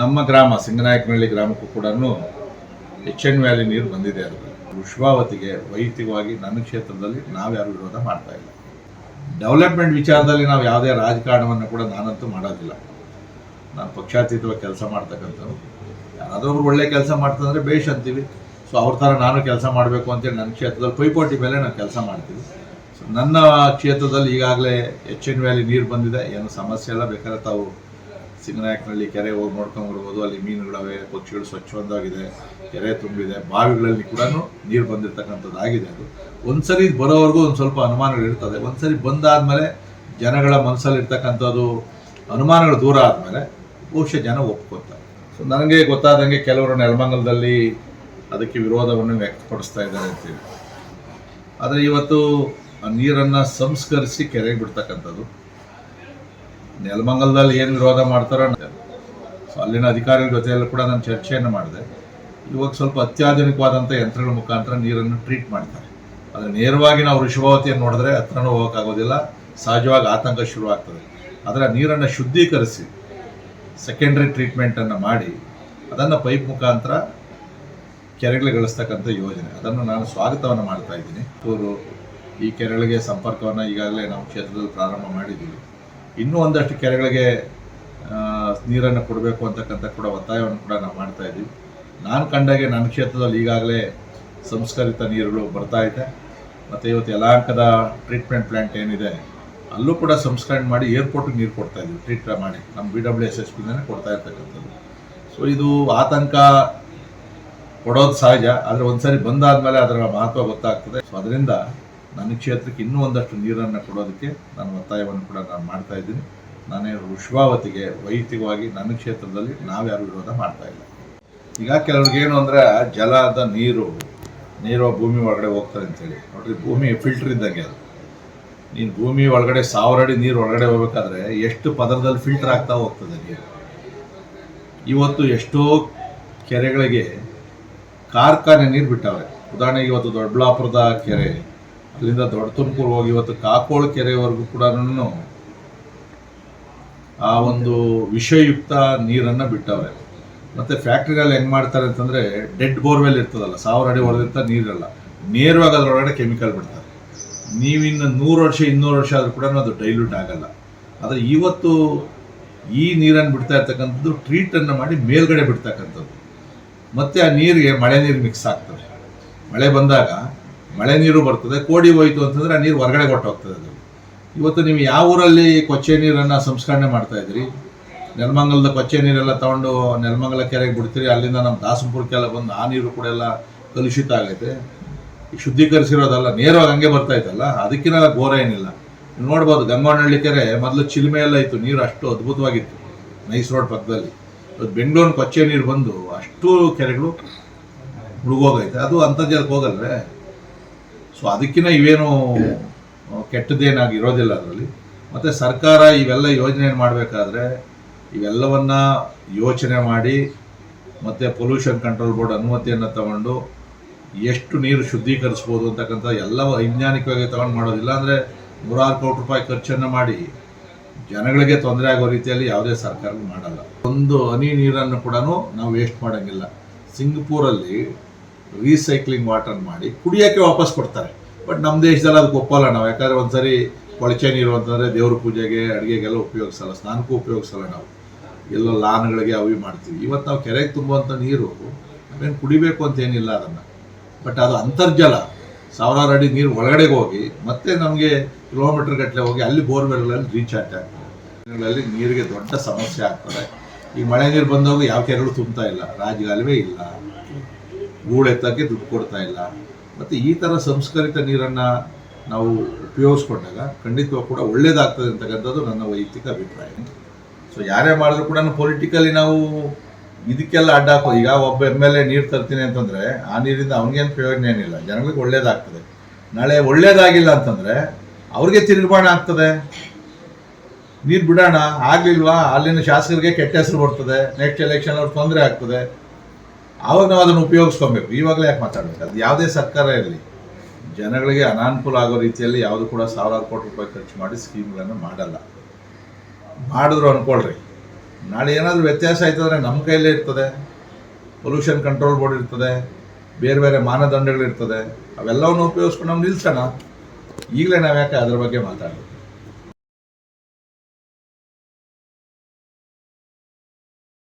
ನಮ್ಮ ಗ್ರಾಮ, ಸಿಂಗನಾಯಕನಹಳ್ಳಿ ಗ್ರಾಮಕ್ಕೂ ಕೂಡ ಎಚ್ ಎನ್ ವ್ಯಾಲಿ ನೀರು ಬಂದಿದೆ ಅದು. ವಿಶ್ವಾವತಿಗೆ ವೈಯಕ್ತಿಕವಾಗಿ ನನ್ನ ಕ್ಷೇತ್ರದಲ್ಲಿ ನಾವ್ಯಾರು ವಿರೋಧ ಮಾಡ್ತಾ ಇಲ್ಲ. ಡೆವಲಪ್ಮೆಂಟ್ ವಿಚಾರದಲ್ಲಿ ನಾವು ಯಾವುದೇ ರಾಜಕಾರಣವನ್ನು ಕೂಡ ನಾನಂತೂ ಮಾಡೋದಿಲ್ಲ. ನಾನು ಪಕ್ಷಾತೀತವಾಗಿ ಕೆಲಸ ಮಾಡ್ತಕ್ಕಂಥವ್ರು ಯಾರಾದರೂ ಒಬ್ರು ಒಳ್ಳೆ ಕೆಲಸ ಮಾಡ್ತಂದ್ರೆ ಬೇಷ್ ಅಂತೀವಿ. ಸೊ ಅವ್ರ ಥರ ನಾನು ಕೆಲಸ ಮಾಡಬೇಕು ಅಂತೇಳಿ ನನ್ನ ಕ್ಷೇತ್ರದಲ್ಲಿ ಪೈಪೋಟಿ ಮೇಲೆ ನಾನು ಕೆಲಸ ಮಾಡ್ತೀವಿ. ಸೊ ನನ್ನ ಕ್ಷೇತ್ರದಲ್ಲಿ ಈಗಾಗಲೇ ಎಚ್ ಎನ್ ವ್ಯಾಲಿ ನೀರು ಬಂದಿದೆ. ಏನು ಸಮಸ್ಯೆ ಎಲ್ಲ ಬೇಕಾದ್ರೆ ತಾವು ಸಿಂಗನಾಯಕನಹಳ್ಳಿ ಕೆರೆ ಹೋಗಿ ನೋಡ್ಕೊಂಡು ಬರ್ಬೋದು. ಅಲ್ಲಿ ಮೀನುಗಳವೆ, ಪಕ್ಷಿಗಳು ಸ್ವಚ್ಛವಂತವಾಗಿದೆ ಕೆರೆ ತುಂಬಿದೆ, ಬಾವಿಗಳಲ್ಲಿ ಕೂಡ ನೀರು ಬಂದಿರತಕ್ಕಂಥದ್ದು ಆಗಿದೆ ಅದು. ಒಂದ್ಸರಿ ಬರೋವರೆಗೂ ಒಂದು ಸ್ವಲ್ಪ ಅನುಮಾನಗಳು ಇರ್ತದೆ. ಒಂದ್ಸರಿ ಬಂದಾದಮೇಲೆ ಜನಗಳ ಮನಸ್ಸಲ್ಲಿ ಇರ್ತಕ್ಕಂಥದ್ದು ಅನುಮಾನಗಳು ದೂರ ಆದಮೇಲೆ ಬಹುಶಃ ಜನ ಒಪ್ಕೋತಾರೆ. ಸೊ ನನಗೆ ಗೊತ್ತಾದಂಗೆ ಕೆಲವರು ನೆಲಮಂಗಲದಲ್ಲಿ ಅದಕ್ಕೆ ವಿರೋಧವನ್ನು ವ್ಯಕ್ತಪಡಿಸ್ತಾ ಇದ್ದಾರೆ ಅಂತೇಳಿ ಆದರೆ ಇವತ್ತು ಆ ನೀರನ್ನು ಸಂಸ್ಕರಿಸಿ ಕೆರೆಗೆ ಬಿಡ್ತಕ್ಕಂಥದ್ದು ನೆಲಮಂಗಲದಲ್ಲಿ ಏನು ವಿರೋಧ ಮಾಡ್ತಾರೋ ಸೊ ಅಲ್ಲಿನ ಅಧಿಕಾರಿಗಳ ಜೊತೆಯಲ್ಲೂ ಕೂಡ ನಾನು ಚರ್ಚೆಯನ್ನು ಮಾಡಿದೆ. ಇವಾಗ ಸ್ವಲ್ಪ ಅತ್ಯಾಧುನಿಕವಾದಂಥ ಯಂತ್ರಗಳ ಮುಖಾಂತರ ನೀರನ್ನು ಟ್ರೀಟ್ ಮಾಡ್ತಾರೆ. ಆದರೆ ನೇರವಾಗಿ ನಾವು ಋಷಭಾವತಿಯನ್ನು ನೋಡಿದ್ರೆ ಹತ್ರನೂ ಹೋಗೋಕ್ಕಾಗೋದಿಲ್ಲ, ಸಹಜವಾಗಿ ಆತಂಕ ಶುರುವಾಗ್ತದೆ. ಆದರೆ ನೀರನ್ನು ಶುದ್ಧೀಕರಿಸಿ ಸೆಕೆಂಡ್ರಿ ಟ್ರೀಟ್ಮೆಂಟನ್ನು ಮಾಡಿ, ಅದನ್ನು ಪೈಪ್ ಮುಖಾಂತರ ಕೆರೆಗಳಿಗೆ ಗಳಿಸ್ತಕ್ಕಂಥ ಯೋಜನೆ. ಅದನ್ನು ನಾನು ಸ್ವಾಗತವನ್ನು ಮಾಡ್ತಾ ಇದ್ದೀನಿ. ಈ ಕೆರೆಗಳಿಗೆ ಸಂಪರ್ಕವನ್ನು ಈಗಾಗಲೇ ನಾವು ಕ್ಷೇತ್ರದಲ್ಲಿ ಪ್ರಾರಂಭ ಮಾಡಿದ್ದೀವಿ. ಇನ್ನೂ ಒಂದಷ್ಟು ಕೆರೆಗಳಿಗೆ ನೀರನ್ನು ಕೊಡಬೇಕು ಅಂತಕ್ಕಂಥ ಕೂಡ ಒತ್ತಾಯವನ್ನು ಕೂಡ ನಾವು ಮಾಡ್ತಾ ಇದ್ದೀವಿ. ನಾನು ಕಂಡಾಗೆ ನನ್ನ ಕ್ಷೇತ್ರದಲ್ಲಿ ಈಗಾಗಲೇ ಸಂಸ್ಕರಿತ ನೀರುಗಳು ಬರ್ತಾ ಇದೆ. ಮತ್ತು ಇವತ್ತು ಯಲಾಂಕದ ಟ್ರೀಟ್ಮೆಂಟ್ ಪ್ಲ್ಯಾಂಟ್ ಏನಿದೆ, ಅಲ್ಲೂ ಕೂಡ ಸಂಸ್ಕರಣೆ ಮಾಡಿ ಏರ್ಪೋರ್ಟಿಗೆ ನೀರು ಕೊಡ್ತಾ ಇದ್ದೀವಿ ಟ್ರೀಟ್ ಮಾಡಿ. ನಮ್ಮ ಬಿ ಡಬ್ಲ್ಯೂ ಎಸ್ ಎಸ್ ಪಿಂದನೇ ಕೊಡ್ತಾ ಇರ್ತಕ್ಕಂಥದ್ದು. ಸೊ ಇದು ಆತಂಕ ಕೊಡೋದು ಸಹಜ, ಆದರೆ ಒಂದ್ಸರಿ ಬಂದಾದಮೇಲೆ ಅದರ ಮಹತ್ವ ಗೊತ್ತಾಗ್ತದೆ. ಸೊ ಅದರಿಂದ ನನ್ನ ಕ್ಷೇತ್ರಕ್ಕೆ ಇನ್ನೂ ಒಂದಷ್ಟು ನೀರನ್ನು ಕೊಡೋದಕ್ಕೆ ನಾನು ಒತ್ತಾಯವನ್ನು ಕೂಡ ನಾನು ಮಾಡ್ತಾ ಇದ್ದೀನಿ. ನಾನೇ ವಿಶ್ವಾವತಿಗೆ ವೈಯಕ್ತಿಕವಾಗಿ ನನ್ನ ಕ್ಷೇತ್ರದಲ್ಲಿ ನಾವ್ಯಾರು ವಿರೋಧ ಮಾಡ್ತಾ ಇಲ್ಲ. ಈಗ ಕೆಲವ್ರಿಗೆ ಏನು ಅಂದರೆ ಜಲದ ನೀರು ನೀರು ಭೂಮಿ ಒಳಗಡೆ ಹೋಗ್ತದೆ ಅಂತೇಳಿ. ನೋಡ್ರಿ, ಭೂಮಿ ಫಿಲ್ಟರ್ ಇದ್ದಂಗೆ ಅದು. ನೀನು ಭೂಮಿ ಒಳಗಡೆ ಸಾವಿರ ಅಡಿ ನೀರು ಒಳಗಡೆ ಹೋಗ್ಬೇಕಾದ್ರೆ ಎಷ್ಟು ಪದರದಲ್ಲಿ ಫಿಲ್ಟರ್ ಆಗ್ತಾ ಹೋಗ್ತದೆ ನೀರು? ಇವತ್ತು ಎಷ್ಟೋ ಕೆರೆಗಳಿಗೆ ಕಾರ್ಖಾನೆ ನೀರು ಬಿಟ್ಟವ್ರೆ. ಉದಾಹರಣೆಗೆ ಇವತ್ತು ದೊಡ್ಡಬಳ್ಳಾಪುರದ ಕೆರೆ ಅಲ್ಲಿಂದ ದೊಡ್ಡ ತುಮಕೂರು ಹೋಗಿ ಇವತ್ತು ಕಾಕೋಳ ಕೆರೆವರೆಗೂ ಕೂಡ ಆ ಒಂದು ವಿಷಯುಕ್ತ ನೀರನ್ನು ಬಿಟ್ಟವ್ರೆ. ಮತ್ತು ಫ್ಯಾಕ್ಟ್ರಿಗಳಲ್ಲಿ ಹೆಂಗೆ ಮಾಡ್ತಾರೆ ಅಂತಂದರೆ ಡೆಡ್ ಬೋರ್ವೆಲ್ ಇರ್ತದಲ್ಲ, ಸಾವಿರ ಅಡಿ ಹೊಡೆದಿರ್ತ ನೀರಿರಲ್ಲ ನೇರವಾಗಿ ಅದರೊಳಗಡೆ ಕೆಮಿಕಲ್ ಬಿಡ್ತಾರೆ. ನೀವಿನ್ನು ನೂರು ವರ್ಷ, ಇನ್ನೂರು ವರ್ಷ ಆದರೂ ಕೂಡ ಅದು ಡೈಲ್ಯೂಟ್ ಆಗಲ್ಲ. ಆದರೆ ಇವತ್ತು ಈ ನೀರನ್ನು ಬಿಡ್ತಾ ಇರ್ತಕ್ಕಂಥದ್ದು ಟ್ರೀಟನ್ನು ಮಾಡಿ ಮೇಲ್ಗಡೆ ಬಿಡ್ತಕ್ಕಂಥದ್ದು. ಮತ್ತು ಆ ನೀರಿಗೆ ಮಳೆ ನೀರು ಮಿಕ್ಸ್ ಆಗ್ತದೆ. ಮಳೆ ಬಂದಾಗ ಮಳೆ ನೀರು ಬರ್ತದೆ, ಕೋಡಿ ಹೋಯಿತು ಅಂತಂದರೆ ಆ ನೀರು ಹೊರಗಡೆ ಕೊಟ್ಟೋಗ್ತದೆ ಅದು. ಇವತ್ತು ನೀವು ಯಾವ ಊರಲ್ಲಿ ಕೊಚ್ಚೆ ನೀರನ್ನು ಸಂಸ್ಕರಣೆ ಮಾಡ್ತಾ ಇದ್ರಿ ನೆಲಮಂಗಲದ ಕೊಚ್ಚೆ ನೀರೆಲ್ಲ ತಗೊಂಡು ನೆಲಮಂಗಲ ಕೆರೆಗೆ ಬಿಡ್ತೀರಿ, ಅಲ್ಲಿಂದ ನಮ್ಮ ದಾಸಂಪುರಕ್ಕೆಲ್ಲ ಬಂದು ಆ ನೀರು ಕೂಡ ಎಲ್ಲ ಕಲುಷಿತ ಆಗೈತೆ. ಶುದ್ಧೀಕರಿಸಿರೋದಲ್ಲ, ನೇರವಾಗಿ ಹಂಗೆ ಬರ್ತಾ ಇತ್ತಲ್ಲ ಅದಕ್ಕಿಂತ ಘೋರ ಏನಿಲ್ಲ. ನೋಡ್ಬೋದು, ಗಂಗಾವನಹಳ್ಳಿ ಕೆರೆ ಮೊದಲು ಚಿಲುಮೆ ಎಲ್ಲ ಇತ್ತು, ನೀರು ಅಷ್ಟು ಅದ್ಭುತವಾಗಿತ್ತು ನೈಸ್ ರೋಡ್ ಪಕ್ಕದಲ್ಲಿ. ಇವತ್ತು ಬೆಂಗಳೂರಿನ ಕೊಚ್ಚೆ ನೀರು ಬಂದು ಅಷ್ಟು ಕೆರೆಗಳು ಮುಳುಗೋಗೈತೆ. ಅದು ಅಂತರ್ಜಲಕ್ಕೆ ಹೋಗಲ್ವೇ? ಸೊ ಅದಕ್ಕಿಂತ ಇವೇನು ಕೆಟ್ಟದ್ದೇನಾಗಿ ಇರೋದಿಲ್ಲ ಅದರಲ್ಲಿ. ಮತ್ತು ಸರ್ಕಾರ ಇವೆಲ್ಲ ಯೋಜನೆ ಮಾಡಬೇಕಾದ್ರೆ ಇವೆಲ್ಲವನ್ನು ಯೋಚನೆ ಮಾಡಿ ಮತ್ತು ಪೊಲ್ಯೂಷನ್ ಕಂಟ್ರೋಲ್ ಬೋರ್ಡ್ ಅನುಮತಿಯನ್ನು ತಗೊಂಡು ಎಷ್ಟು ನೀರು ಶುದ್ಧೀಕರಿಸ್ಬೋದು ಅಂತಕ್ಕಂಥ ಎಲ್ಲ ವೈಜ್ಞಾನಿಕವಾಗಿ ತಗೊಂಡು ಮಾಡೋದಿಲ್ಲ. ಅಂದರೆ ನೂರಾರು ಕೋಟಿ ರೂಪಾಯಿ ಖರ್ಚನ್ನು ಮಾಡಿ ಜನಗಳಿಗೆ ತೊಂದರೆ ಆಗೋ ರೀತಿಯಲ್ಲಿ ಯಾವುದೇ ಸರ್ಕಾರ ಮಾಡಲ್ಲ. ಒಂದು ಹನಿ ನೀರನ್ನು ಕೂಡ ನಾವು ವೇಸ್ಟ್ ಮಾಡೋಂಗಿಲ್ಲ. ಸಿಂಗಪೂರಲ್ಲಿ ರೀಸೈಕ್ಲಿಂಗ್ ವಾಟರ್ ಮಾಡಿ ಕುಡಿಯೋಕ್ಕೆ ವಾಪಸ್ ಕೊಡ್ತಾರೆ. ಬಟ್ ನಮ್ಮ ದೇಶದಲ್ಲಿ ಅದಕ್ಕೆ ಒಪ್ಪಲ್ಲ ನಾವು. ಯಾಕಂದರೆ ಒಂದ್ಸರಿ ಕೊಳಚೆ ನೀರು ಅಂತಂದರೆ ದೇವ್ರ ಪೂಜೆಗೆ, ಅಡುಗೆಗೆಲ್ಲ ಉಪಯೋಗಿಸಲ್ಲ. ಸ್ನಾನಕ್ಕೂ ಉಪಯೋಗಿಸಲ್ಲ ನಾವು. ಎಲ್ಲ ಲಾನ್ಗಳಿಗೆ ಅವಿ ಮಾಡ್ತೀವಿ. ಇವತ್ತು ನಾವು ಕೆರೆಗೆ ತುಂಬುವಂಥ ನೀರು, ನಾವೇನು ಕುಡಿಬೇಕು ಅಂತ ಏನಿಲ್ಲ ಅದನ್ನು. ಬಟ್ ಅದು ಅಂತರ್ಜಲ. ಸಾವಿರಾರು ಅಡಿ ನೀರು ಒಳಗಡೆಗೆ ಹೋಗಿ ಮತ್ತೆ ನಮಗೆ ಕಿಲೋಮೀಟರ್ ಗಟ್ಟಲೆ ಹೋಗಿ ಅಲ್ಲಿ ಬೋರ್ವೆಲ್ಗಳಲ್ಲಿ ರೀಚಾರ್ಜ್ ಆಗ್ತದೆ. ನೀರಿಗೆ ದೊಡ್ಡ ಸಮಸ್ಯೆ ಆಗ್ತದೆ. ಈ ಮಳೆ ನೀರು ಬಂದಾಗ ಯಾವ ಕೆರೆಗಳು ತುಂಬ್ತಾ ಇಲ್ಲ. ರಾಜಗಾಲುವೆ ಇಲ್ಲ. ಗೂಳೆತ್ತಕ್ಕೆ ದುಡ್ಡು ಕೊಡ್ತಾ ಇಲ್ಲ. ಮತ್ತು ಈ ಥರ ಸಂಸ್ಕರಿತ ನೀರನ್ನು ನಾವು ಉಪಯೋಗಿಸ್ಕೊಂಡಾಗ ಖಂಡಿತವಾಗ ಕೂಡ ಒಳ್ಳೇದಾಗ್ತದೆ ಅಂತಕ್ಕಂಥದ್ದು ನನ್ನ ವೈಯಕ್ತಿಕ ಅಭಿಪ್ರಾಯ. ಸೊ ಯಾರೇ ಮಾಡಿದ್ರು ಕೂಡ ಪೊಲಿಟಿಕಲಿ ನಾವು ಇದಕ್ಕೆಲ್ಲ ಅಡ್ಡ ಹಾಕೋ ಈಗ ಒಬ್ಬ ಎಂ ಎಲ್ ಎ ನೀರು ತರ್ತೀನಿ ಅಂತಂದರೆ ಆ ನೀರಿಂದ ಅವನಿಗೇನು ಪ್ರಯೋಜನ ಏನಿಲ್ಲ. ಜನಗಳಿಗೆ ಒಳ್ಳೇದಾಗ್ತದೆ. ನಾಳೆ ಒಳ್ಳೇದಾಗಿಲ್ಲ ಅಂತಂದರೆ ಅವ್ರಿಗೆ ತಿರುಗಾಣ ಆಗ್ತದೆ. ನೀರು ಬಿಡೋಣ, ಆಗ್ಲಿಲ್ವಾ? ಅಲ್ಲಿನ ಶಾಸಕರಿಗೆ ಕೆಟ್ಟ ಹೆಸರು ಬರ್ತದೆ. ನೆಕ್ಸ್ಟ್ ಎಲೆಕ್ಷನ್ ಅವ್ರಿಗೆ ತೊಂದರೆ ಆಗ್ತದೆ. ಆವಾಗ ನಾವು ಅದನ್ನು ಉಪಯೋಗಿಸ್ಕೊಬೇಕು. ಇವಾಗಲೇ ಯಾಕೆ ಮಾತಾಡಬೇಕು? ಅದು ಯಾವುದೇ ಸರ್ಕಾರ ಇರಲಿ, ಜನಗಳಿಗೆ ಅನಾನುಕೂಲ ಆಗೋ ರೀತಿಯಲ್ಲಿ ಯಾವುದು ಕೂಡ ಸಾವಿರಾರು ಕೋಟಿ ರೂಪಾಯಿ ಖರ್ಚು ಮಾಡಿ ಸ್ಕೀಮ್ಗಳನ್ನು ಮಾಡಲ್ಲ. ಮಾಡಿದ್ರು ಅಂದ್ಕೊಳ್ರಿ ನಾಳೆ ಏನಾದರೂ ವ್ಯತ್ಯಾಸ ಆಯ್ತಂದ್ರೆ ನಮ್ಮ ಕೈಯಲ್ಲೇ ಇರ್ತದೆ. ಪೊಲ್ಯೂಷನ್ ಕಂಟ್ರೋಲ್ ಬೋರ್ಡ್ ಇರ್ತದೆ. ಬೇರೆ ಬೇರೆ ಮಾನದಂಡಗಳಿರ್ತದೆ. ಅವೆಲ್ಲವನ್ನು ಉಪಯೋಗಿಸ್ಕೊಂಡು ನಾವು ನಿಲ್ಸೋಣ. ಈಗಲೇ ನಾವು ಯಾಕೆ ಅದ್ರ ಬಗ್ಗೆ ಮಾತಾಡೋದು?